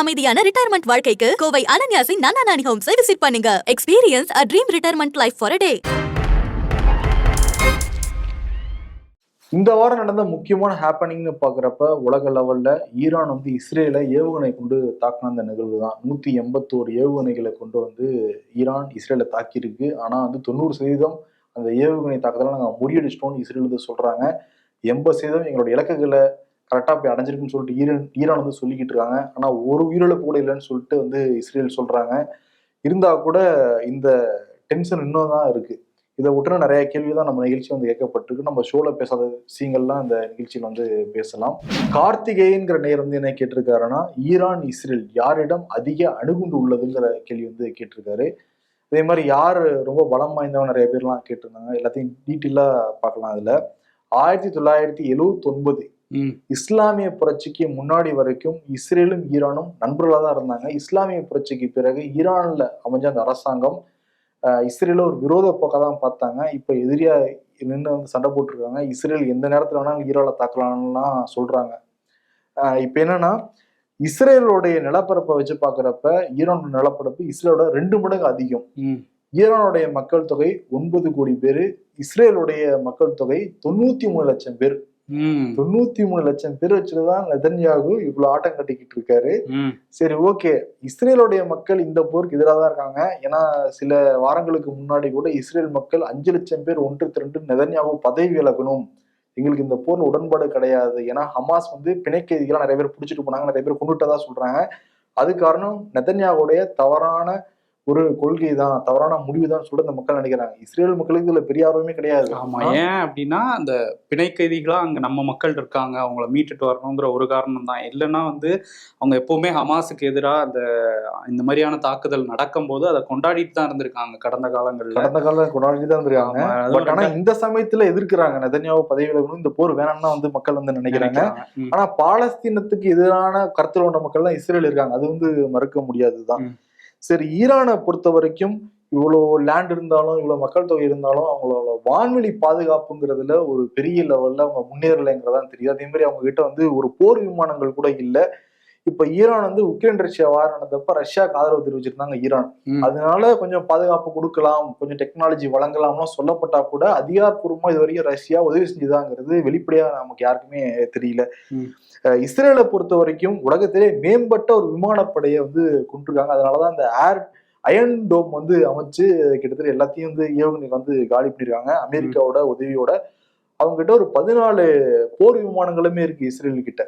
அமைதியான ரிட்டையர்மெண்ட் வாழ்க்கைக்கு கோவை அனன்யாசின் நன்னா நானி ஹோம்ஸை விசிட் பண்ணுங்க. Experience a dream retirement life for day இந்த வாரம் நடந்த முக்கியமான ஹேப்பனிங்னு பார்க்குறப்ப உலக லெவலில் ஈரான் வந்து இஸ்ரேலை ஏவுகணை கொண்டு தாக்கின அந்த நிகழ்வு தான். நூற்றி எண்பத்தோரு ஏவுகணைகளை கொண்டு வந்து ஈரான் இஸ்ரேலை தாக்கியிருக்கு. ஆனால் வந்து தொண்ணூறு சதவீதம் அந்த ஏவுகணை தாக்குதலை நாங்கள் முறியடிச்சிட்டோம்னு இஸ்ரேல் வந்து சொல்கிறாங்க எண்பது சதவீதம் எங்களோட இலக்குகளை கரெக்டாக போய் அடைஞ்சிருக்குன்னு சொல்லிட்டு ஈரான் ஈரான் வந்து சொல்லிக்கிட்டு இருக்காங்க. ஆனால் ஒரு உயிரிழப்பு கூட இல்லைன்னு சொல்லிட்டு வந்து இஸ்ரேல் சொல்கிறாங்க இருந்தால் கூட இந்த டென்ஷன் இன்னும் தான் இருக்குது இதை விட்டுனா நிறைய கேள்வி தான் நம்ம நிகழ்ச்சி வந்து கேட்கப்பட்டிருக்கு. நம்ம ஷோவில் பேசாத விஷயங்கள்லாம் இந்த நிகழ்ச்சியில் வந்து பேசலாம். கார்த்திகேயன்கிற நேர் வந்து என்ன கேட்டிருக்காருன்னா ஈரான் இஸ்ரேல் யாரிடம் அதிக அணுகுண்டு உள்ளதுங்கிற கேள்வி வந்து கேட்டிருக்காரு. அதே மாதிரி யார் ரொம்ப பலம் வாய்ந்தவங்க நிறைய பேர்லாம் கேட்டிருந்தாங்க. எல்லாத்தையும் டீட்டெயிலாக பார்க்கலாம் அதில். ஆயிரத்தி தொள்ளாயிரத்தி எழுவத்தொன்பது இஸ்லாமிய புரட்சிக்கு முன்னாடி வரைக்கும் இஸ்ரேலும் ஈரானும் நண்பர்களாக தான் இருந்தாங்க. இஸ்லாமிய புரட்சிக்கு பிறகு ஈரான்ல அமைஞ்ச அந்த அரசாங்கம் ஆஹ் இஸ்ரேல ஒரு விரோத போக்காக தான் பார்த்தாங்க. இப்போ எதிரியா நின்று வந்து சண்டை போட்டிருக்காங்க. இஸ்ரேல் எந்த நேரத்தில் வேணாலும் ஈரானை தாக்கலாம்லாம் சொல்றாங்க. ஆஹ் இப்போ என்னன்னா இஸ்ரேலோடைய நிலப்பரப்பை வச்சு பார்க்குறப்ப ஈரானோட நிலப்பரப்பு இஸ்ரேலோட ரெண்டு மடங்கு அதிகம். ம். ஈரானுடைய மக்கள் தொகை ஒன்பது கோடி பேர் இஸ்ரேலுடைய மக்கள் தொகை தொண்ணூத்தி மூணு லட்சம் பேர். தொண்ணூத்தி மூணு லட்சம் பேர் வச்சுதான் நெதன்யாகு இவ்வளவு ஆட்டம் கட்டிக்கிட்டு இருக்காரு. சரி ஓகே. இஸ்ரேலுடைய மக்கள் இந்த போருக்கு எதிராக தான் இருக்காங்க. ஏன்னா சில வாரங்களுக்கு முன்னாடி கூட இஸ்ரேல் மக்கள் அஞ்சு லட்சம் பேர் ஒன்று திரண்டு நெதன்யாகு பதவி விலகணும். எங்களுக்கு இந்த போர்ல உடன்பாடு கிடையாது. ஏன்னா ஹமாஸ் வந்து பிணைக்கைதிகளாக நிறைய பேர் பிடிச்சிட்டு போனாங்க நிறைய பேர் கொண்டுட்டதா சொல்றாங்க. அது காரணம் நெதன்யாவுடைய தவறான ஒரு கொள்கை தான் தவறான முடிவு தான் சொல்லிட்டு இந்த மக்கள் நினைக்கிறாங்க. இஸ்ரேல் மக்களுக்கு இதுல பெரிய ஆர்வமே கிடையாது. ஆமா ஏன் அப்படின்னா அந்த பிணை கைதிகளா அங்க நம்ம மக்கள் இருக்காங்க அவங்கள மீட்டுட்டு வரணுங்கிற ஒரு காரணம் தான் இல்லைன்னா வந்து அவங்க எப்பவுமே ஹமாஸுக்கு எதிராக அந்த இந்த மாதிரியான தாக்குதல் நடக்கும்போது அதை கொண்டாடிட்டு தான் இருந்திருக்காங்க கடந்த காலங்கள்ல. கடந்த காலம் கொண்டாடி தான் இருந்திருக்காங்க. பட் ஆனா இந்த சமயத்துல எதிர்க்கிறாங்க. நெதன்யாவு பதவி விலகணும் இந்த போர் வேணாம்னு வந்து மக்கள் வந்து நினைக்கிறாங்க. ஆனா பாலஸ்தீனத்துக்கு எதிரான கருத்தில் கொண்ட மக்கள் தான் இஸ்ரேல் இருக்காங்க. அது வந்து மறுக்க முடியாதுதான். சரி ஈரானை பொறுத்த வரைக்கும் இவ்வளோ லேண்ட் இருந்தாலும் இவ்வளோ மக்கள் தொகை இருந்தாலும் அவங்களோட வான்வெளி பாதுகாப்புங்கிறதுல ஒரு பெரிய லெவல்ல அவங்க முன்னேறலைங்கிறதான் தெரியும் அதே மாதிரி அவங்க கிட்ட வந்து ஒரு போர் விமானங்கள் கூட இல்லை. இப்ப ஈரான் வந்து உக்ரைன் ரஷ்யா வார் நடந்தப்ப ரஷ்யாவுக்கு ஆதரவு தெரிவிச்சிருந்தாங்க ஈரான். அதனால கொஞ்சம் பாதுகாப்பு கொடுக்கலாம் கொஞ்சம் டெக்னாலஜி வழங்கலாம்னு சொல்லப்பட்டா கூட அதிகாரப்பூர்வமா இது வரைக்கும் ரஷ்யா உதவி செஞ்சுதாங்கிறது வெளிப்படையா நமக்கு யாருக்குமே தெரியல. இஸ்ரேலை பொறுத்த வரைக்கும் உலகத்திலே மேம்பட்ட ஒரு விமானப்படையை வந்து கொண்டிருக்காங்க. அதனாலதான் அந்த ஏர் அயன் டோம் வந்து அமைச்சு கிட்டத்தட்ட எல்லாத்தையும் வந்து ஏவுகணை வந்து காலி பண்ணிருக்காங்க. அமெரிக்காவோட உதவியோட அவங்க கிட்ட ஒரு பதினாலு போர் விமானங்களுமே இருக்கு இஸ்ரேல் கிட்ட.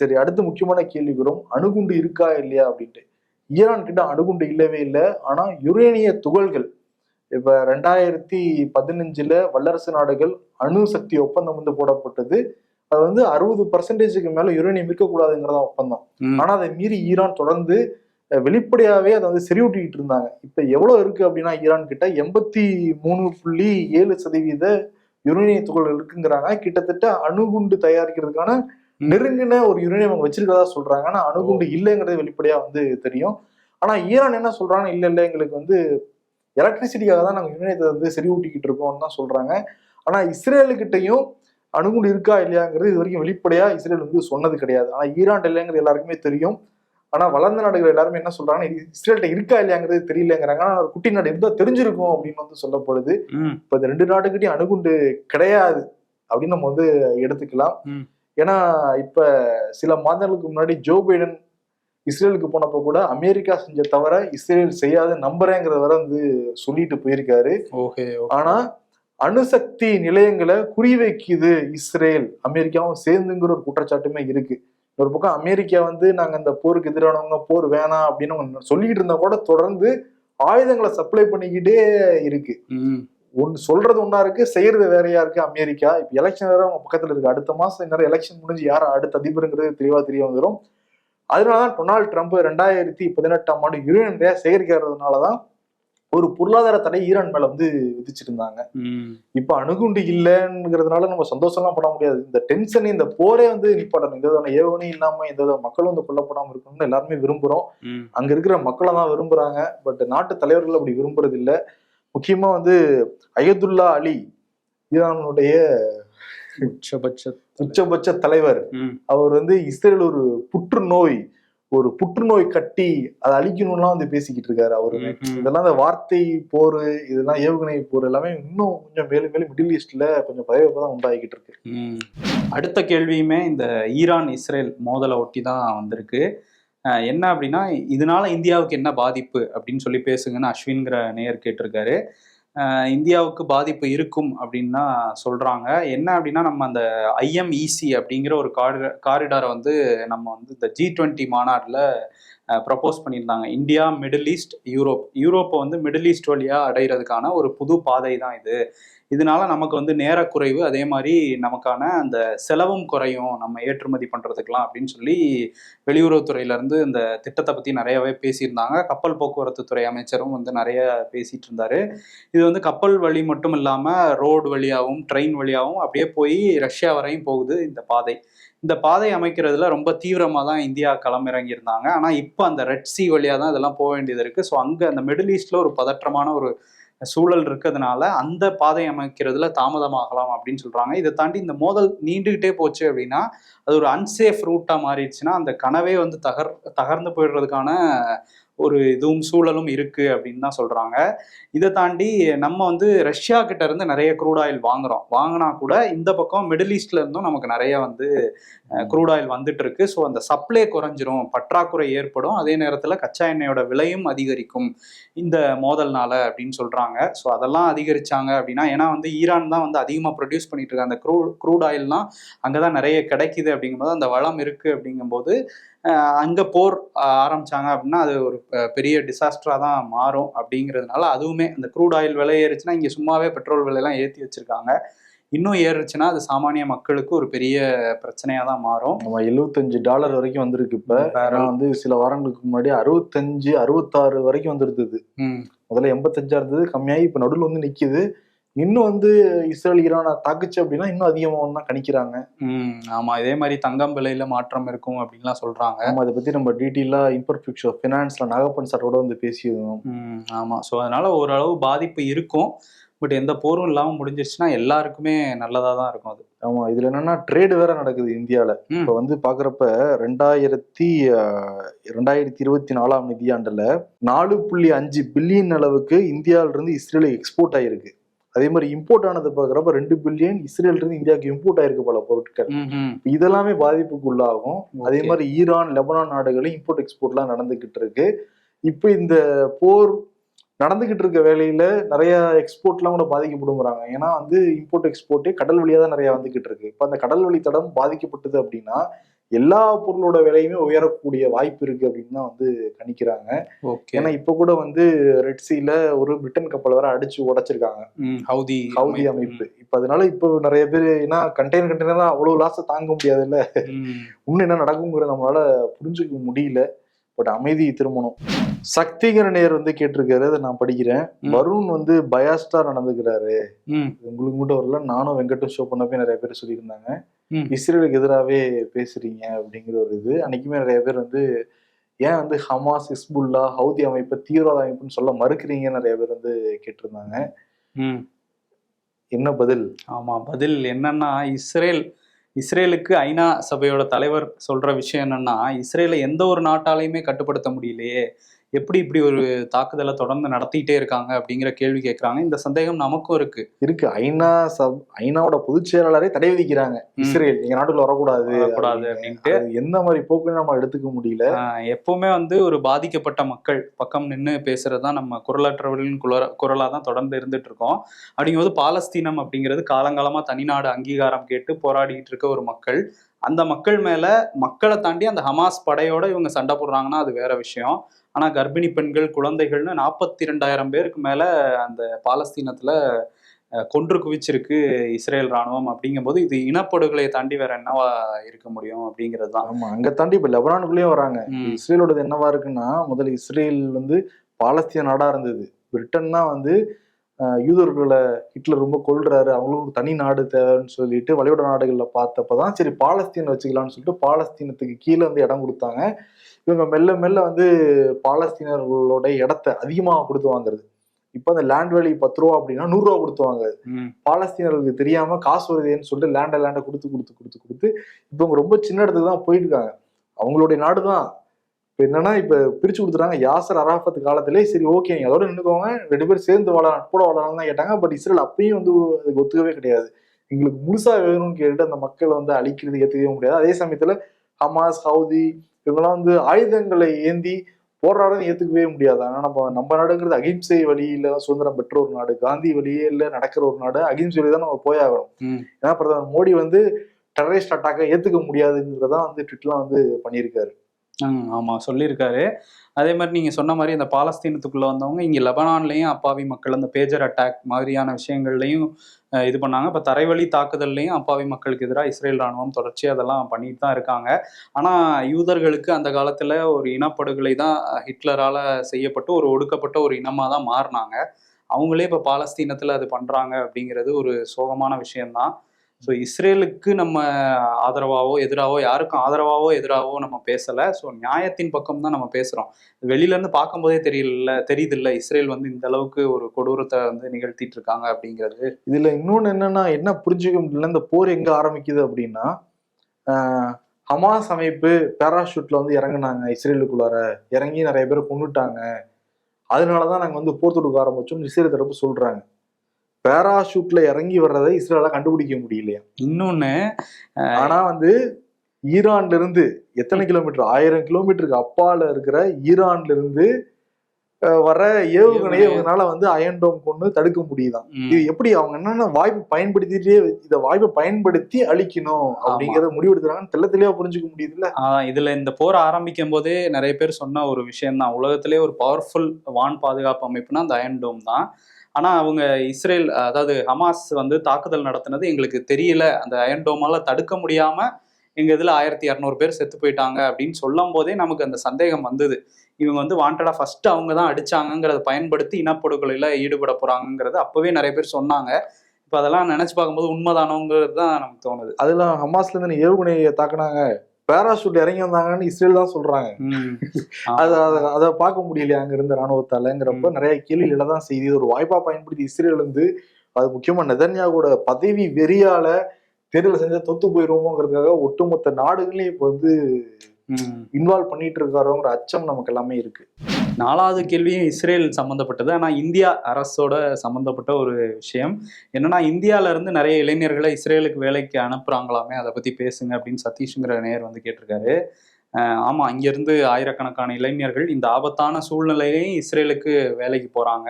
சரி அடுத்து முக்கியமான கேள்வி வரும். அணுகுண்டு இருக்கா இல்லையா அப்படின்ட்டு. ஈரான் கிட்ட அணுகுண்டு இல்லவே இல்லை. ஆனா யுரேனிய துகள்கள் இப்ப ரெண்டாயிரத்தி பதினஞ்சுல வல்லரசு நாடுகள் அணு சக்தி ஒப்பந்தம் வந்து போடப்பட்டது. அது வந்து அறுபது பர்சன்டேஜுக்கு மேல யுரேனியம் இருக்கக்கூடாதுங்கிறதா ஒப்பந்தம். ஆனா அதை மீறி ஈரான் தொடர்ந்து வெளிப்படையாவே அதை வந்து செறிவூட்டிக்கிட்டு இருந்தாங்க. இப்ப எவ்வளவு இருக்கு அப்படின்னா ஈரான் கிட்ட எண்பத்தி மூணு புள்ளி ஏழு சதவீத யுரேனிய துகள்கள் இருக்குங்கிறாங்க. கிட்டத்தட்ட அணுகுண்டு தயாரிக்கிறதுக்கான. நெருங்கின ஒரு யுரேனியம் அவங்க வச்சிருக்கதா சொல்றாங்க. ஆனா அணுகுண்டு இல்லைங்கிறது வெளிப்படையா வந்து தெரியும். ஆனா ஈரான் என்ன சொல்றாங்க இல்ல இல்ல எங்களுக்கு வந்து எலக்ட்ரிசிட்டிக்காக தான் நாங்க யுரேனியத்தை வந்து செறிவூட்டிக்கிட்டு இருக்கோம்னு தான் சொல்றாங்க. ஆனா இஸ்ரேலுக்கிட்டையும் அணுகுண்டு இருக்கா இல்லையாங்கிறது இது வரைக்கும் வெளிப்படையா இஸ்ரேல் வந்து சொன்னது கிடையாது. ஆனா ஈரான் இல்லைங்கிறது எல்லாருக்குமே தெரியும். ஆனா வளர்ந்த நாடுகள் எல்லாருமே என்ன சொல்றாங்கன்னா இஸ்ரேல்கிட்ட இருக்கா இல்லையாங்கிறது தெரியலங்கிறாங்க. ஆனா ஒரு குட்டி நாடு இருந்தா தெரிஞ்சிருக்கும் அப்படின்னு வந்து சொல்லப்படுது இப்ப இந்த ரெண்டு நாட்டுக்கிட்டையும் அணுகுண்டு கிடையாது அப்படின்னு நம்ம வந்து எடுத்துக்கலாம். ஏன்னா இப்ப சில மாதங்களுக்கு முன்னாடி ஜோ பைடன் இஸ்ரேலுக்கு போனப்ப கூட அமெரிக்கா செஞ்ச தவிர இஸ்ரேல் செய்யாத நம்புறேங்கிறத வரை வந்து சொல்லிட்டு போயிருக்காரு. Okay okay. ஆனா அணுசக்தி நிலையங்களை குறிவைக்குது இஸ்ரேல். அமெரிக்காவும் சேர்ந்துங்கிற ஒரு குற்றச்சாட்டுமே இருக்கு. ஒரு பக்கம் அமெரிக்கா வந்து நாங்க இந்த போருக்கு எதிரானவங்க போர் வேணாம் அப்படின்னு சொல்லிட்டு இருந்தா கூட தொடர்ந்து ஆயுதங்களை சப்ளை பண்ணிக்கிட்டே இருக்கு. ம், ஒன்னு சொல்றது ஒண்ணா இருக்கு செய்யறது வேறையா இருக்கு அமெரிக்கா. இப்ப எலெக்ஷன் வேற அவங்க பக்கத்துல இருக்கு. அடுத்த மாசம் இன்னும் எலெக்ஷன் முடிஞ்சு யார் அடுத்த அதிபருங்கிறது தெளிவா தெரிய வந்துடும் அதனாலதான் டொனால்ட் ட்ரம்ப் ரெண்டாயிரத்தி பதினெட்டாம் ஆண்டு யுரேனியம் சேகரிக்கிறதுனாலதான் ஒரு பொருளாதார தடை ஈரான் மேல வந்து விதிச்சிருந்தாங்க. ம், இப்ப அணுகுண்டு இல்லைங்கிறதுனால நம்ம சந்தோஷம்லாம் பட முடியாது. இந்த டென்ஷன் இந்த போரே வந்து நிப்பாட்டணும். எந்த விதமான ஏவனையும் இல்லாம எந்த வித மக்களும் வந்து கொல்லப்படாம இருக்கணும்னு எல்லாருமே விரும்புறோம். அங்க இருக்கிற மக்களை தான் விரும்புறாங்க. பட் நாட்டு தலைவர்கள் அப்படி விரும்புறது இல்ல முக்கியமா வந்து அயதுல்லா அலி ஈரானுடைய உச்சபட்ச உச்சபட்ச தலைவர். அவர் வந்து இஸ்ரேல் ஒரு புற்றுநோய் ஒரு புற்றுநோய் கட்டி அதை அழிக்கணும்லாம் வந்து பேசிக்கிட்டு இருக்காரு அவரு. இதெல்லாம் இந்த வார்த்தை போர் இதெல்லாம் ஏவுகணை போர் எல்லாமே இன்னும் கொஞ்சம் மேலும் மேலும் மிடில் ஈஸ்ட்ல கொஞ்சம் பதவியப்ப தான் உண்டாகிக்கிட்டு இருக்கு. அடுத்த கேள்வியுமே இந்த ஈரான் இஸ்ரேல் மோதலை ஒட்டி தான் வந்திருக்கு என்ன அப்படின்னா இதனால இந்தியாவுக்கு என்ன பாதிப்பு அப்படின்னு சொல்லி பேசுங்கன்னு அஸ்வின்கிற நேயர் கேட்டிருக்காரு இந்தியாவுக்கு பாதிப்பு இருக்கும் அப்படின்னா சொல்கிறாங்க என்ன அப்படின்னா நம்ம அந்த ஐஎம்இசி அப்படிங்கிற ஒரு காரி காரிடாரை வந்து நம்ம வந்து இந்த ஜி டுவெண்ட்டி மாநாட்டில் ப்ரப்போஸ் பண்ணியிருந்தாங்க. India middle east Europe. யூரோப்பை வந்து மிடில் ஈஸ்ட் வழியாக அடைகிறதுக்கான ஒரு புது பாதை தான் இது. இதனால நமக்கு வந்து நேர குறைவு அதே மாதிரி நமக்கான அந்த செலவும் குறையும். நம்ம ஏற்றுமதி பண்ணுறதுக்கெலாம் அப்படின்னு சொல்லி வெளியுறவுத்துறையிலேருந்து இந்த திட்டத்தை பற்றி நிறையவே பேசியிருந்தாங்க. கப்பல் போக்குவரத்து துறை அமைச்சரும் வந்து நிறைய பேசிகிட்டு இருந்தார் இது வந்து கப்பல் வழி மட்டும் இல்லாமல் ரோடு வழியாகவும் ட்ரெயின் வழியாகவும் அப்படியே போய் ரஷ்யா வரையும் போகுது இந்த பாதை. இந்த பாதை அமைக்கிறதுல ரொம்ப தீவிரமாக தான் இந்தியா களமிறங்கி இருந்தாங்க ஆனால் இப்போ அந்த ரெட் சி வழியாக தான் இதெல்லாம் போக வேண்டியது இருக்குது ஸோ அங்கே அந்த மிடில் ஈஸ்டில் ஒரு பதற்றமான ஒரு சூழல் இருக்கிறதுனால அந்த பாதை அமைக்கிறதுல தாமதமாகலாம் அப்படின்னு சொல்றாங்க. இதை தாண்டி இந்த மோதல் நீண்டுகிட்டே போச்சு அப்படின்னா அது ஒரு அன்சேஃப் ரூட்டா மாறிடுச்சுன்னா அந்த கனவே வந்து தகர் தகர்ந்து போயிடுறதுக்கான ஒரு இதுவும் சூழலும் இருக்கு அப்படின்னு தான் சொல்றாங்க. இதை தாண்டி நம்ம வந்து ரஷ்யா கிட்ட இருந்து நிறைய க்ரூட் ஆயில் வாங்குறோம். வாங்கினா கூட இந்த பக்கம் மிடில் ஈஸ்ட்ல இருந்தும் நமக்கு நிறைய வந்து க்ரூட் ஆயில் வந்துட்டு இருக்கு. ஸோ அந்த சப்ளை குறைஞ்சிரும் பற்றாக்குறை ஏற்படும். அதே நேரத்தில் கச்சா எண்ணெயோட விலையும் அதிகரிக்கும் இந்த மோதல்னால அப்படின்னு சொல்றாங்க. ஸோ அதெல்லாம் அதிகரிச்சாங்க அப்படின்னா ஏன்னா வந்து ஈரான் தான் வந்து அதிகமாக ப்ரொடியூஸ் பண்ணிட்டு இருக்காங்க. அந்த க்ரூ க்ரூட் ஆயில்லாம் அங்கே தான் நிறைய கிடைக்குது அப்படிங்கும்போது அந்த வளம் இருக்கு அப்படிங்கும்போது அங்க போர் ஆஹ் ஆரம்பிச்சாங்க அப்படின்னா அது ஒரு பெரிய டிசாஸ்டரா தான் மாறும் அப்படிங்கிறதுனால அதுவுமே அந்த க்ரூட் ஆயில் விலை ஏறுச்சுன்னா இங்க சும்மாவே பெட்ரோல் விலையெல்லாம் ஏற்றி வச்சிருக்காங்க. இன்னும் ஏறுச்சுன்னா அது சாமானிய மக்களுக்கு ஒரு பெரிய பிரச்சனையா தான் மாறும். நம்ம எழுபத்தஞ்சு டாலர் வரைக்கும் வந்திருக்கு இப்ப. வந்து சில வாரங்களுக்கு முன்னாடி அறுபத்தஞ்சு அறுபத்தாறு வரைக்கும் வந்துருந்தது. முதல்ல எண்பத்தஞ்சா இருந்தது கம்மியாகி இப்ப நடுவில் வந்து நிக்குது. இன்னும் வந்து இஸ்ரேல் ஈரானை தாக்குச்சு அப்படின்னா இன்னும் அதிகமாகும் தான் கணிக்கிறாங்க. ம் ஆமா. இதே மாதிரி தங்கம் விலையில மாற்றம் இருக்கும் அப்படின்லாம் சொல்றாங்க. நம்ம அதை பத்தி நம்ம டீட்டெயிலா இம்பர்ஃபெக்ட் ஷோ ஃபினான்ஸ்ல நாகப்பன் சாரோட வந்து பேசியிருந்தோம். ஆமா. ஸோ அதனால ஓரளவு பாதிப்பு இருக்கும். பட் எந்த போரும் இல்லாம முடிஞ்சிருச்சுன்னா எல்லாருக்குமே நல்லதா தான் இருக்கும் அது. ஆமா இதுல என்னன்னா ட்ரேடு வேற நடக்குது இந்தியால. ம். இப்ப வந்து பாக்குறப்ப ரெண்டாயிரத்தி ரெண்டாயிரத்தி இருபத்தி நாலாம் நிதியாண்டுல நாலு புள்ளி அஞ்சு பில்லியன் அளவுக்கு இந்தியாவில இருந்து இஸ்ரேலுக்கு எக்ஸ்போர்ட் ஆயிருக்கு. அதே மாதிரி இம்போர்ட் ஆனது பாக்குறப்ப ரெண்டு பில்லியன் இஸ்ரேல் இருந்து இந்தியாவுக்கு இம்போர்ட் ஆயிருக்கு பல பொருட்கள். இதெல்லாமே பாதிப்புக்குள்ளாகும். அதே Okay. மாதிரி ஈரான் லெபனான் நாடுகளும் இம்போர்ட் எக்ஸ்போர்ட்லாம் நடந்துகிட்டு இருக்கு. இப்போ இந்த போர் நடந்துகிட்டு இருக்க வேலையில நிறைய எக்ஸ்போர்ட்லாம் கூட பாதிக்கப்படுங்கிறாங்க ஏன்னா வந்து இம்போர்ட் எக்ஸ்போர்ட்டே கடல் வழியா தான் நிறைய வந்துகிட்டு இருக்கு. இப்போ அந்த கடல் வழி தடம் பாதிக்கப்பட்டது அப்படின்னா எல்லா பொருளோட விலையுமே உயரக்கூடிய வாய்ப்பு இருக்கு அப்படின்னு தான் வந்து கணிக்கிறாங்க. ஏன்னா இப்ப கூட வந்து ரெட் சீல ஒரு பிரிட்டன் கப்பல் வர அடிச்சு உடைச்சிருக்காங்க. ஹவுதி ஹவுதி அமைப்பு. இப்ப அதனால இப்போ நிறைய பேர் ஏன்னா கண்டெய்னர் கண்டெய்னரா அவ்வளவு லாஸை தாங்க முடியாதுல்ல. ம். இன்னும் என்ன நடக்குங்கிறத நம்மளால புரிஞ்சுக்க முடியல. பட் அமைதி திருமணம் சக்திங்கிற நேர் வந்து கேட்டிருக்காரு அதை நான் படிக்கிறேன். வருண் வந்து பயாஸ்டா நடந்துக்கிறாரு. உங்களுக்கு மட்டும் வரல நானும் வெங்கட்டும் ஷோ பண்ணப்பே நிறைய பேர் சொல்லியிருந்தாங்க. இஸ்ரேலுக்கு எதிராகவே பேசுறீங்க அப்படிங்கிற ஒரு இது அன்னைக்குமே நிறைய பேர் வந்து ஏன் வந்து ஹமாஸ் ஹிஸ்புல்லா ஹவுதி அமைப்பை தீவிரவாத அமைப்புன்னு சொல்ல மறுக்கிறீங்க நிறைய பேர் வந்து கேட்டிருந்தாங்க. என்ன பதில் ஆமா பதில் என்னன்னா இஸ்ரேல் இஸ்ரேலுக்கு ஐநா சபையோட தலைவர் சொல்ற விஷயம் என்னன்னா இஸ்ரேலை எந்த ஒரு நாட்டாலையுமே கட்டுப்படுத்த முடியலையே. எப்படி இப்படி ஒரு தாக்குதலை தொடர்ந்து நடத்திட்டே இருக்காங்க அப்படிங்கிற கேள்வி கேட்கறாங்க இந்த சந்தேகம் நமக்கும் இருக்கு. இருக்கு. ஐநா சப் ஐநாவோட பொதுச் செயலாளரே தடை விதிக்கிறாங்க. இஸ்ரேல் எங்க நாட்டுல வரக்கூடாது வரக்கூடாது. அப்படின்ட்டு. எந்த மாதிரி போக்குன்னு நம்ம எடுத்துக்க முடியல. எப்பவுமே வந்து ஒரு பாதிக்கப்பட்ட மக்கள் பக்கம் நின்று பேசுறது நம்ம குரலற்றவர்களின் குரல குரலாக தான் தொடர்ந்து இருந்துட்டு இருக்கோம் அப்படிங்கும்போது பாலஸ்தீனம் அப்படிங்கிறது காலங்காலமா தனிநாடு அங்கீகாரம் கேட்டு போராடிட்டு இருக்க ஒரு மக்கள். அந்த மக்கள் மேல மக்களை தாண்டி அந்த ஹமாஸ் படையோட இவங்க சண்டை போடுறாங்கன்னா அது வேற விஷயம். ஆனா கர்ப்பிணி பெண்கள் குழந்தைகள்னு நாற்பத்தி ரெண்டாயிரம் பேருக்கு மேல அந்த பாலஸ்தீனத்துல கொன்று குவிச்சிருக்கு இஸ்ரேல் ராணுவம் அப்படிங்கும்போது இது இனப்படுகொலையை தாண்டி வேற என்னவா இருக்க முடியும் அப்படிங்கிறது தான் ஆமா அங்க தாண்டி இப்ப லெபனானுக்குள்ளேயும் வராங்க. இஸ்ரேலோடது என்னவா இருக்குன்னா முதல்ல இஸ்ரேல் வந்து பாலஸ்தீன நாடா இருந்தது. பிரிட்டன் தான் வந்து யூதர்களை ஹிட்லர் ரொம்ப கொல்றாரு. அவங்களும் தனி நாடு தேவைன்னு சொல்லிட்டு வளைகுடா நாடுகள்ல பார்த்தப்பதான் சரி பாலஸ்தீன் வச்சுக்கலாம்னு சொல்லிட்டு பாலஸ்தீனத்துக்கு கீழே வந்து இடம் கொடுத்தாங்க. இவங்க மெல்ல மெல்ல வந்து பாலஸ்தீனர்களோட இடத்த அதிகமாக கொடுத்து வாங்குறது. இப்போ அந்த லேண்ட் வேல்யூ பத்து ரூபா அப்படின்னா நூறு ரூபா கொடுத்து வாங்குறது. ம். பாலஸ்தீனர்களுக்கு தெரியாம காசு வருதேன்னு சொல்லிட்டு லேண்டை லேண்டை கொடுத்து கொடுத்து கொடுத்து கொடுத்து இப்போ அவங்க ரொம்ப சின்ன இடத்துக்கு தான் போயிட்டு இருக்காங்க. அவங்களுடைய நாடு தான் இப்ப என்னன்னா இப்ப பிரிச்சு கொடுத்துட்டாங்க. யாசர் அராஃபத் காலத்திலே சரி ஓகே நீங்க அதோட நின்னுக்கோங்க. ரெண்டு பேரும் சேர்ந்து வாழ நட்போட வாழலாம் தான் கேட்டாங்க. பட் இஸ்ரேல் அப்பயும் வந்து அதுக்கு ஒத்துக்கவே கிடையாது. எங்களுக்கு முழுசா வேணும்னு கேட்டுட்டு அந்த மக்களை வந்து அழிக்கிறது ஏத்துக்கவே முடியாது. அதே சமயத்துல ஹமாஸ் ஹவுதி இவங்கெல்லாம் வந்து ஆயுதங்களை ஏந்தி போராடுறது ஏத்துக்கவே முடியாது. ஆனா நம்ம நம்ம நாடுங்கிறது அகிம்சை வழியில சுதந்திரம் பெற்ற ஒரு நாடு. காந்தி வழியில நடக்கிற ஒரு நாடு. அகிம்சை வழி தான் நம்ம போயாகணும். ஏன்னா பிரதமர் மோடி வந்து டெரரிஸ்ட் அட்டாக்கை ஏத்துக்க முடியாதுங்கிறதான் வந்து ட்விட்லாம் வந்து பண்ணியிருக்காரு. ஆமாம் சொல்லியிருக்காரு. அதே மாதிரி நீங்கள் சொன்ன மாதிரி இந்த பாலஸ்தீனத்துக்குள்ளே வந்தவங்க இங்கே லெபனான்லேயும் அப்பாவி மக்கள் அந்த பேஜர் அட்டாக் மாதிரியான விஷயங்கள்லையும் இது பண்ணாங்க. இப்போ தரைவழி தாக்குதல்லையும் அப்பாவி மக்களுக்கு எதிராக இஸ்ரேல் ராணுவம் தொடர்ச்சி அதெல்லாம் பண்ணிட்டு தான் இருக்காங்க. ஆனால் யூதர்களுக்கு அந்த காலத்தில் ஒரு இனப்படுகொலை தான் ஹிட்லரால் செய்யப்பட்டு ஒரு ஒடுக்கப்பட்ட ஒரு இனமாக தான் மாறினாங்க. அவங்களே இப்போ பாலஸ்தீனத்தில் அது பண்ணுறாங்க அப்படிங்கிறது ஒரு சோகமான விஷயம்தான். ஸோ இஸ்ரேலுக்கு நம்ம ஆதரவாவோ எதிராவோ யாருக்கும் ஆதரவாவோ எதிராவோ நம்ம பேசலை. ஸோ நியாயத்தின் பக்கம் தான் நம்ம பேசுகிறோம் வெளியிலேருந்து பார்க்கும்போதே தெரியல தெரியுதுல்ல இஸ்ரேல் வந்து இந்த அளவுக்கு ஒரு கொடூரத்தை வந்து நிகழ்த்திட்டு இருக்காங்க அப்படிங்கிறது. இதில் இன்னொன்று என்னன்னா என்ன புரிஞ்சுக்க முடியல? இந்த போர் எங்கே ஆரம்பிக்குது அப்படின்னா ஹமாஸ் அமைப்பு பேராஷூட்ல வந்து இறங்குனாங்க இஸ்ரேலுக்குள்ளார. இறங்கி நிறைய பேர் கொண்டுட்டாங்க அதனால தான் நாங்கள் வந்து போர் தொடுக்க ஆரம்பிச்சோம் இஸ்ரேல் தரப்பு சொல்கிறாங்க பேராஷூட்ல இறங்கி வர்றதை இஸ்ரேலால கண்டுபிடிக்க முடியலையா? இன்னொன்று ஆனா வந்து ஈரான்ல இருந்து எத்தனை கிலோமீட்டர்? ஆயிரம் கிலோமீட்டருக்கு அப்பால இருக்கிற ஈரான்ல இருந்து வர ஏவுகணையை இவங்களால வந்து அயன்டோம் கொண்டு தடுக்க முடியுதாம் இது எப்படி அவங்க என்னென்ன வாய்ப்பு பயன்படுத்திட்டே இத வாய்ப்பை பயன்படுத்தி அழிக்கணும் அப்படிங்கறத முடிவெடுக்கிறாங்கன்னு தெள்ள தெளிவா புரிஞ்சுக்க முடியுதுல்ல? ஆஹ் இதுல இந்த போர் ஆரம்பிக்கும் போதே நிறைய பேர் சொன்ன ஒரு விஷயம் தான் உலகத்திலே ஒரு பவர்ஃபுல் வான் பாதுகாப்பு அமைப்புனா அந்த அயன் டோம் தான். ஆனால் அவங்க இஸ்ரேல் அதாவது ஹமாஸ் வந்து தாக்குதல் நடத்தினது எங்களுக்கு தெரியல. அந்த அயன்டோமால தடுக்க முடியாமல் எங்கள் இதில் ஆயிரத்தி இரநூறு பேர் செத்து போயிட்டாங்க அப்படின்னு சொல்லும் போதே நமக்கு அந்த சந்தேகம் வந்தது. இவங்க வந்து வாண்டடாக ஃபஸ்ட்டு அவங்க தான் அடிச்சாங்கங்கிறத பயன்படுத்தி இனப்படுகொலையில் ஈடுபட போறாங்கங்கிறது அப்போவே நிறைய பேர் சொன்னாங்க. இப்போ அதெல்லாம் நினச்சி பார்க்கும்போது உண்மைதானோங்கிறது தான் நமக்கு தோணுது. அதெல்லாம் ஹமாஸ்லேருந்து ஏவுகணையை தாக்குனாங்க. பேராஷூட் இறங்கி வந்தாங்கன்னு இஸ்ரேல் தான் சொல்றாங்க. அதை அதை அதை பார்க்க முடியலையா அங்க இருந்த ராணுவத்தாலங்கிறப்ப நிறைய கேள்விகளை தான் செய்தி ஒரு வாய்ப்பா பயன்படுத்தி இஸ்ரேல் வந்து அது முக்கியமா நெதன்யாவோட பதவி வெறியால தேர்தல் செஞ்சா தொத்து போயிருவோங்கிறதுக்காக ஒட்டுமொத்த நாடுகளையும் இப்ப வந்து. இன்வால்வ் பண்ணிட்டு இருக்காரோங்கிற அச்சம் நமக்கு எல்லாமே இருக்கு நாலாவது கேள்வியும் இஸ்ரேல் சம்மந்தப்பட்டது ஆனால் இந்தியா அரசோட சம்மந்தப்பட்ட ஒரு விஷயம். என்னன்னா இந்தியாவிலேருந்து நிறைய இளைஞர்களை இஸ்ரேலுக்கு வேலைக்கு அனுப்புகிறாங்களாமே அதை பற்றி பேசுங்க அப்படின்னு சதீஷ்ங்கிற நேயர் வந்து கேட்டிருக்காரு. ஆமாம் இங்கேருந்து ஆயிரக்கணக்கான இளைஞர்கள் இந்த ஆபத்தான சூழ்நிலையிலையும் இஸ்ரேலுக்கு வேலைக்கு போகிறாங்க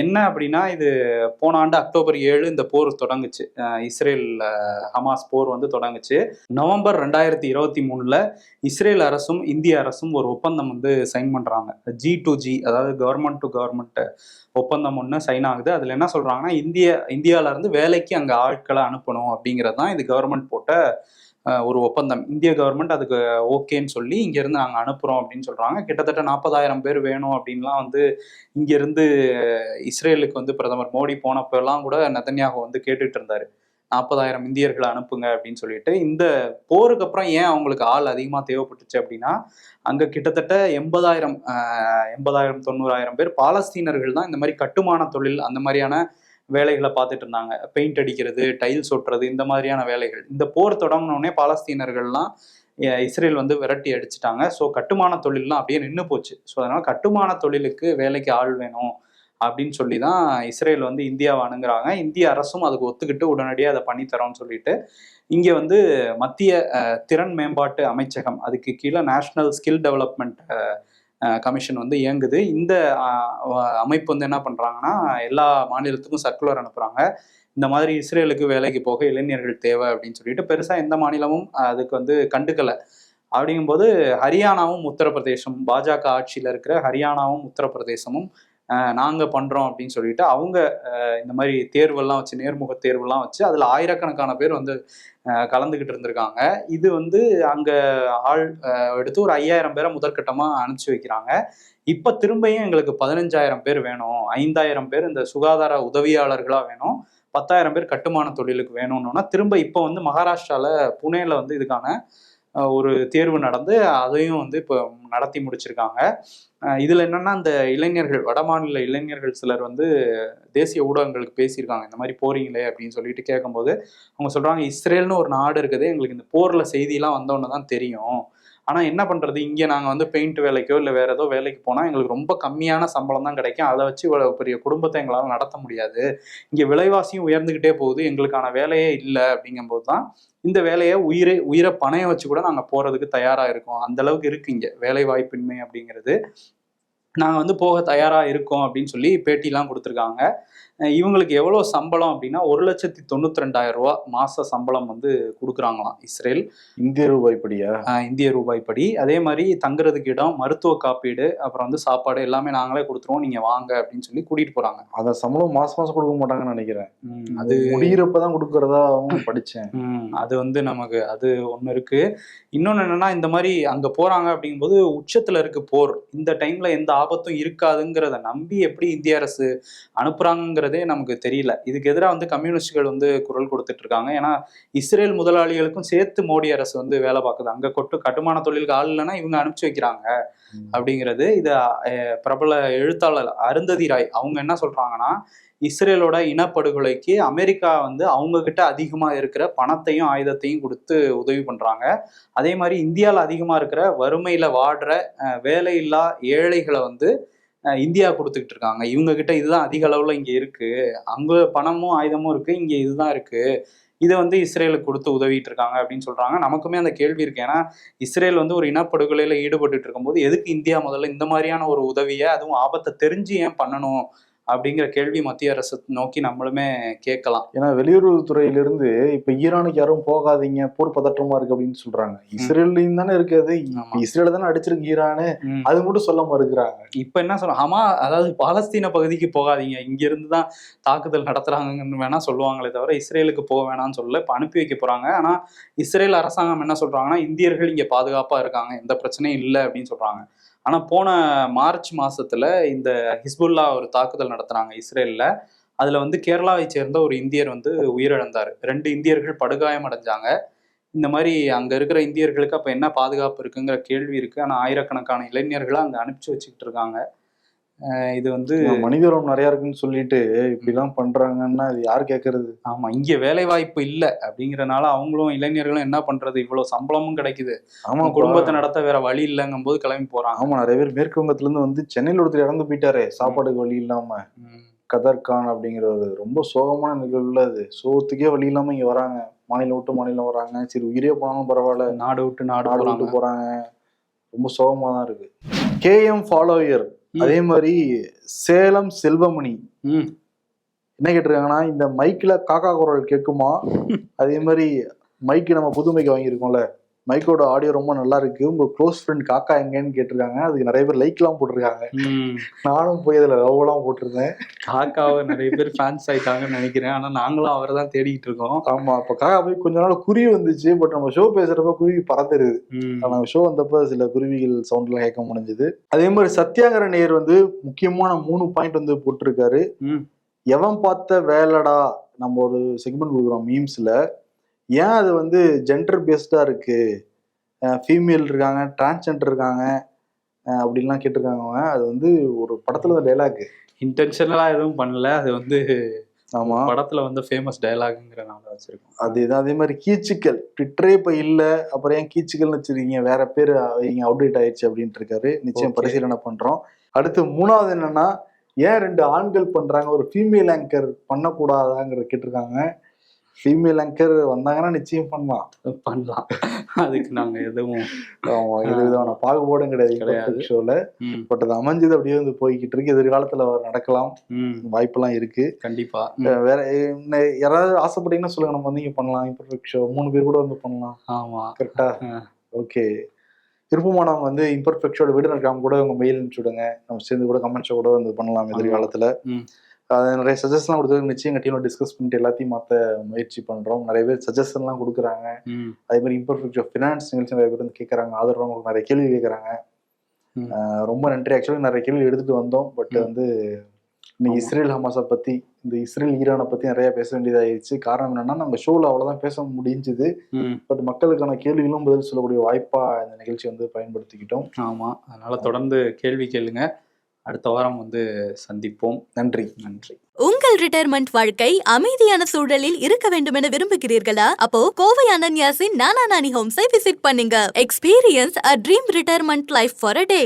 என்ன அப்படின்னா இது போன ஆண்டு அக்டோபர் ஏழு இந்த போர் தொடங்குச்சு. இஸ்ரேல் ஹமாஸ் போர் வந்து தொடங்குச்சு. நவம்பர் ரெண்டாயிரத்தி இருபத்தி மூணுல இஸ்ரேல் அரசும் இந்திய அரசும் ஒரு ஒப்பந்தம் வந்து சைன் பண்றாங்க. ஜி டு ஜி அதாவது கவர்மெண்ட் டு கவர்மெண்ட் ஒப்பந்தம் ஒன்று சைன் ஆகுது. அதில் என்ன சொல்கிறாங்கன்னா இந்திய இந்தியாவிலேருந்து வேலைக்கு அங்கே ஆட்களை அனுப்பணும் அப்படிங்கிறது தான் இது கவர்மெண்ட் போட்ட ஒரு ஒப்பந்தம். இந்திய கவர்மெண்ட் அதுக்கு ஓகேன்னு சொல்லி இங்கேருந்து நாங்கள் அனுப்புகிறோம் அப்படின்னு சொல்கிறாங்க கிட்டத்தட்ட நாற்பதாயிரம் பேர் வேணும் அப்படின்லாம் வந்து இங்கேருந்து இஸ்ரேலுக்கு வந்து பிரதமர் மோடி போனப்பெல்லாம் கூட நெதன்யாகு வந்து கேட்டுட்டு இருந்தார். நாற்பதாயிரம் இந்தியர்களை அனுப்புங்க அப்படின்னு சொல்லிட்டு. இந்த போருக்கு அப்புறம் ஏன் அவங்களுக்கு ஆள் அதிகமாக தேவைப்பட்டுச்சு அப்படின்னா அங்கே கிட்டத்தட்ட எண்பதாயிரம் எண்பதாயிரம் தொண்ணூறாயிரம் பேர் பாலஸ்தீனர்கள் தான் இந்த மாதிரி கட்டுமான தொழில் அந்த மாதிரியான வேலைகளை பார்த்துட்டு இருந்தாங்க. பெயிண்ட் அடிக்கிறது டைல்ஸ் ஒட்டுறது இந்த மாதிரியான வேலைகள். இந்த போர் தொடங்கினோடனே பாலஸ்தீனர்கள்லாம் இஸ்ரேல் வந்து விரட்டி அடிச்சிட்டாங்க. ஸோ கட்டுமான தொழிலெலாம் அப்படியே நின்று போச்சு. ஸோ அதனால் கட்டுமான தொழிலுக்கு வேலைக்கு ஆள் வேணும் அப்படின்னு சொல்லி தான் இஸ்ரேல் வந்து இந்தியாவை அணுங்குறாங்க இந்திய அரசும் அதுக்கு ஒத்துக்கிட்டு உடனடியாக அதை பண்ணித்தரோம்னு சொல்லிட்டு இங்கே வந்து மத்திய திறன் மேம்பாட்டு அமைச்சகம் அதுக்கு கீழே நேஷ்னல் ஸ்கில் டெவலப்மெண்ட் கமிஷன் வந்து இயங்குது. இந்த அமைப்பு வந்து என்ன பண்ணுறாங்கன்னா எல்லா மாநிலத்துக்கும் சர்க்குலர் அனுப்புகிறாங்க இந்த மாதிரி இஸ்ரேலுக்கு வேலைக்கு போக இளைஞர்கள் தேவை அப்படின்னு சொல்லிட்டு பெருசாக எந்த மாநிலமும் அதுக்கு வந்து கண்டுக்கலை. அப்படிங்கும்போது ஹரியானாவும் உத்தரப்பிரதேசம் பாஜக ஆட்சியில் இருக்கிற ஹரியானாவும் உத்தரப்பிரதேசமும் நாங்கள் பண்ணுறோம் அப்படின்னு சொல்லிட்டு அவங்க இந்த மாதிரி தேர்வெல்லாம் வச்சு நேர்முக தேர்வெல்லாம் வச்சு அதில் ஆயிரக்கணக்கான பேர் வந்து கலந்துக்கிட்டு இருந்திருக்காங்க. இது வந்து அங்கே ஆள் எடுத்து ஒரு ஐயாயிரம் பேரை முதற்கட்டமாக அனுப்பிச்சி வைக்கிறாங்க. இப்போ திரும்பியும் எங்களுக்கு பதினஞ்சாயிரம் பேர் வேணும். ஐந்தாயிரம் பேர் இந்த சுகாதார உதவியாளர்களாக வேணும். பத்தாயிரம் பேர் கட்டுமான தொழிலுக்கு வேணும்னோன்னா திரும்ப இப்போ வந்து மகாராஷ்டிராவில் புனேல வந்து இதுக்கான ஒரு தேர்வு நடந்து அதையும் வந்து இப்போ நடத்தி முடிச்சிருக்காங்க. இதில் என்னென்னா அந்த இந்த இளைஞர்கள் வடமாநில இளைஞர்கள் சிலர் வந்து தேசிய ஊடகங்களுக்கு பேசியிருக்காங்க. இந்த மாதிரி போறீங்களே அப்படின்னு சொல்லிட்டு கேட்கும்போது அவங்க சொல்கிறாங்க இஸ்ரேல்னு ஒரு நாடு இருக்குது. எங்களுக்கு இந்த போரில் செய்தியெல்லாம் வந்தோன்னு தான் தெரியும். ஆனா என்ன பண்றது? இங்க நாங்க வந்து பெயிண்ட் வேலைக்கோ இல்ல வேற ஏதோ வேலைக்கு போனா எங்களுக்கு ரொம்ப கம்மியான சம்பளம் தான் கிடைக்கும். அதை வச்சு இவ்வளவு பெரிய குடும்பத்தை எங்களால நடத்த முடியாது. இங்க விலைவாசியும் உயர்ந்துகிட்டே போகுது. எங்களுக்கான வேலையே இல்லை அப்படிங்கும்போது தான் இந்த வேலையை உயிரை உயிரை பணைய வச்சு கூட நாங்க போறதுக்கு தயாரா இருக்கோம். அந்த அளவுக்கு இருக்கு இங்க வேலை வாய்ப்பின்மை அப்படிங்கிறது. நாங்கள் வந்து போக தயாராக இருக்கோம் அப்படின்னு சொல்லி பேட்டிலாம் கொடுத்துருக்காங்க. இவங்களுக்கு எவ்வளோ சம்பளம் அப்படின்னா ஒரு லட்சத்தி தொண்ணூத்தி ரெண்டாயிரம் ரூபா மாச சம்பளம் வந்து கொடுக்குறாங்களாம் இஸ்ரேல். இந்திய ரூபாய் படியா அஹ் இந்திய ரூபாய் படி அதே மாதிரி தங்குறதுக்கு இடம் மருத்துவ காப்பீடு அப்புறம் வந்து சாப்பாடு எல்லாமே நாங்களே கொடுத்துருவோம். நீங்க வாங்க அப்படின்னு சொல்லி கூட்டிட்டு போறாங்க. அத சம்பளம் மாசம் மாசம் கொடுக்க மாட்டாங்கன்னு நினைக்கிறேன். அது முடியிறப்பதான் கொடுக்கறதாவும் படிச்சேன். ம் அது வந்து நமக்கு அது ஒன்று இருக்கு. இன்னொன்று என்னன்னா இந்த மாதிரி அங்கே போறாங்க அப்படிங்கும்போது உச்சத்துல இருக்கு போர். இந்த டைம்ல எந்த ஆபத்தும் இருக்காதுங்கிறத நம்பி எப்படி இந்திய அரசு அனுப்புறாங்கங்கிறதே நமக்கு தெரியல. இதுக்கு எதிராக வந்து கம்யூனிஸ்டுகள் வந்து குரல் கொடுத்துட்டு இருக்காங்க ஏன்னா இஸ்ரேல் முதலாளிகளுக்கும் சேர்த்து மோடி அரசு வந்து வேலை பார்க்குது. அங்கே கொட்டு கட்டுமான தொழிலுக்கு ஆள் இல்லைன்னா இவங்க அனுப்பிச்சு வைக்கிறாங்க அப்படிங்கிறது இது பிரபல எழுத்தாளர் அருந்ததி ராய் அவங்க என்ன சொல்றாங்கன்னா இஸ்ரேலோட இனப்படுகொலைக்கு அமெரிக்கா வந்து அவங்க கிட்ட அதிகமா இருக்கிற பணத்தையும் ஆயுதத்தையும் கொடுத்து உதவி பண்றாங்க. அதே மாதிரி இந்தியாவில் அதிகமா இருக்கிற வறுமையில வாடுற வேலையில்லா ஏழைகளை வந்து இந்தியா கொடுத்துக்கிட்டு இருக்காங்க. இவங்க கிட்ட இதுதான் அதிக அளவுல இங்க இருக்கு. அங்க பணமும் ஆயுதமும் இருக்கு. இங்க இதுதான் இருக்கு. இதை வந்து இஸ்ரேலுக்கு கொடுத்து உதவிட்டு இருக்காங்க அப்படின்னு சொல்றாங்க. நமக்குமே அந்த கேள்வி இருக்கு. ஏன்னா இஸ்ரேல் வந்து ஒரு இனப்படுகொலையில ஈடுபட்டுட்டு இருக்கும்போது எதுக்கு இந்தியா முதல்ல இந்த மாதிரியான ஒரு உதவியை அதுவும் ஆபத்தை தெரிஞ்சு ஏன் பண்ணணும்? அப்படிங்கிற கேள்வி மத்திய அரசு நோக்கி நம்மளுமே கேட்கலாம். ஏன்னா வெளியுறவுத்துறையிலிருந்து இப்ப ஈரானுக்கு யாரும் போகாதீங்க போர் பதற்றமா இருக்கு அப்படின்னு சொல்றாங்க. இஸ்ரேல்லையும் தானே இருக்காது இஸ்ரேல தானே அடிச்சிருக்கு ஈரானு. அது மட்டும் சொல்ல மறுக்கிறாங்க இப்ப என்ன சொல்றோம் ஆமா அதாவது பாலஸ்தீன பகுதிக்கு போகாதீங்க. இங்க இருந்து தான் தாக்குதல் நடத்துறாங்கன்னு வேணா சொல்லுவாங்களே தவிர இஸ்ரேலுக்கு போக வேணாம்னு சொல்லல. இப்ப அனுப்பி வைக்க போறாங்க. ஆனா இஸ்ரேல் அரசாங்கம் என்ன சொல்றாங்கன்னா இந்தியர்கள் இங்க பாதுகாப்பா இருக்காங்க. எந்த பிரச்சனையும் இல்லை அப்படின்னு சொல்றாங்க. ஆனா போன மார்ச் மாசத்துல இந்த ஹிஸ்புல்லா ஒரு தாக்குதல் நடத்துனாங்க இஸ்ரேல்ல. அதுல வந்து கேரளாவை சேர்ந்த ஒரு இந்தியர் வந்து உயிரிழந்தார். ரெண்டு இந்தியர்கள் படுகாயம் அடைஞ்சாங்க. இந்த மாதிரி அங்க இருக்கிற இந்தியர்களுக்கு அப்ப என்ன பாதுகாப்பு இருக்குங்கிற கேள்வி இருக்கு. ஆனா ஆயிரக்கணக்கான இளைஞர்களை அங்க அனுப்பிச்சு வச்சுக்கிட்டு இருக்காங்க. இது வந்து மனிதரம் நிறைய இருக்குன்னு சொல்லிட்டு இப்படிலாம் பண்றாங்கன்னா இது யார் கேக்குறது? ஆமா இங்க வேலை வாய்ப்பு இல்ல அப்படிங்கறனால அவங்களும் இளைஞர்களும் என்ன பண்றது? இவ்வளவு சம்பளமும் கிடைக்குது. ஆமா அவங்க குடும்பத்தை நடத்த வேற வழி இல்லைங்கும் போது கிளம்பி போறாங்க. ஆமா நிறைய பேர் மேற்கு வங்கத்துல இருந்து வந்து சென்னையில ஒருத்தர் இறந்து போயிட்டாரே சாப்பாடுக்கு வழி இல்லாம. ம். கதர் கான் அப்படிங்கிற ஒரு ரொம்ப சோகமான நிகழ்வுல அது. சோத்துக்கே வழி இல்லாம இங்க வராங்க. மாநிலம் விட்டு மாநிலம் வராங்க. சரி உயிரே போனாலும் பரவாயில்ல. நாடு விட்டு நாடு நாடு விட்டு போறாங்க. ரொம்ப சோகமா தான் இருக்கு கேஎம் ஃபாலோயர். அதே மாதிரி சேலம் செல்வமணி. என்ன கேட்டிருக்காங்கன்னா இந்த மைக்ல காக்கா குரல் கேட்குமா? அதே மாதிரி மைக்கு நம்ம புது மைக் வாங்கியிருக்கோம்ல. மைக்கோட ஆடியோ ரொம்ப நல்லா இருக்கு. உங்க க்ளோஸ் ஃப்ரெண்ட் காக்கா எங்கன்னு கேட்டிருக்காங்க. அதுக்கு நிறைய பேர் லைக் எல்லாம் போட்டிருக்காங்க. நானும் போய் அதுல லவ் எல்லாம் போட்டிருந்தேன். காக்காவை நிறைய பேர் ஃபேன்ஸ் ஆயிட்டாங்கன்னு நினைக்கிறேன். ஆனா நாங்களும் அவரை தான் தேடிட்டு இருக்கோம். ஆமா அப்ப காக்கா போய் கொஞ்ச நாள் குருவி வந்துச்சு. பட் நம்ம ஷோ பேசுறப்ப குருவி பறந்துருது. ம். ஆனா ஷோ வந்தப்ப சில குருவிகள் சவுண்ட்லாம் கேட்க முடிஞ்சது. அதே மாதிரி சத்யாகர நேர் வந்து முக்கியமான மூணு பாயிண்ட் வந்து போட்டிருக்காரு. எவன் பார்த்த வேலைடா நம்ம ஒரு செக்மெண்ட் கொடுக்குறோம் மீம்ஸ்ல ஏன் அது வந்து ஜெண்டர் பேஸ்டா இருக்கு? ஃபீமேல் இருக்காங்க டிரான்ஸ்ஜெண்டர் இருக்காங்க அப்படின்லாம் கேட்டிருக்காங்க அது வந்து ஒரு படத்துல டைலாக் இன்டென்ஷனலா எதுவும் பண்ணல. அது வந்து ஆமா. படத்துல வந்து ஃபேமஸ் டயலாக்ங்கிறனால வச்சிருக்கோம். அது இது அதே மாதிரி கீச்சுக்கள். ட்விட்டரே இப்ப இல்ல. அப்புறம் ஏன் கீச்சுக்கள்னு வச்சிருக்கீங்க? வேற பேர் வைங்க அப்டேட் ஆயிடுச்சு அப்படின்ட்டு இருக்காரு நிச்சயம். பரிசீலனை பண்றோம். அடுத்து மூணாவது என்னன்னா ஏன் ரெண்டு ஆண்கள் பண்றாங்க? ஒரு ஃபீமேல் ஆங்கர் பண்ணக்கூடாதாங்கிறத கேட்டிருக்காங்க. ஃபீமேல் ஆங்கர் வந்தாங்கன்னா நிச்சயம் பண்ணலாம். பண்ணலாம். அதுக்கு நாங்க எதுவும் ஆமா இது விதமான பாகுபாடும் கிடையாது. கிடையாது. ஷோல பட் அது அமைஞ்சது அப்படியே வந்து போய்கிட்டு இருக்கு. எதிர்காலத்துல நடக்கலாம். வாய்ப்பெல்லாம் இருக்கு. கண்டிப்பா. வேற யாராவது ஆசைப்பட்டீங்கன்னா சொல்லுங்க. நம்ம வந்து இங்க பண்ணலாம். இம்பர்ஃபெக்ட் ஷோ மூணு பேர் கூட வந்து பண்ணலாம். ஆமா. கரெக்டா. ஓகே விருப்பமானவங்க வந்து இம்பர்ஃபெக்ஷோட வீடு இருக்காம கூட உங்க மெயில் அனுப்பிச்சு விடுங்க. நம்ம சேர்ந்து கூட கமெண்ட்ஸோ கூட வந்து பண்ணலாம் எதிர்காலத்துல. நிறைய சஜஷன்லாம் கொடுத்து நிச்சயம் எங்க டீம்ல டிஸ்கஸ் பண்ணிட்டு எல்லாத்தையும் மாத்த முயற்சி பண்றோம். நிறைய பேர் சஜஷன்லாம் கொடுக்குறாங்க. அதே மாதிரி இம்பர்ஃபெக்ட் ஃபினான்ஸ் நிகழ்ச்சி நிறைய பேர் வந்து கேட்கறாங்க ஆதரவு உங்களுக்கு நிறைய கேள்வி கேட்கறாங்க ரொம்ப நன்றி. ஆக்சுவலி நிறைய கேள்வி எடுத்துட்டு வந்தோம். பட். வந்து இன்னைக்கு. இஸ்ரேல் ஹமாஸை பத்தி இந்த இஸ்ரேல் ஈரானை பத்தி நிறைய பேச வேண்டியதாயிருச்சு. காரணம் என்னன்னா நம்ம ஷோல அவ்வளவுதான் பேச முடிஞ்சுது. பட் மக்களுக்கான கேள்விகளும் பதில் சொல்லக்கூடிய வாய்ப்பா இந்த நிகழ்ச்சி வந்து பயன்படுத்திக்கிட்டோம். ஆமா. அதனால தொடர்ந்து கேள்வி கேளுங்க. அடுத்த வாரம் வந்து சந்திப்போம். நன்றி நன்றி. உங்கள் ரிட்டையர்மெண்ட் வாழ்க்கை அமைதியான சூழலில் இருக்க வேண்டும் என விரும்புகிறீர்களா? அப்போ கோவை அனன்யாசின் நானா நானி ஹோம்ஸை விசிட் பண்ணுங்க. Experience a dream retirement life for a day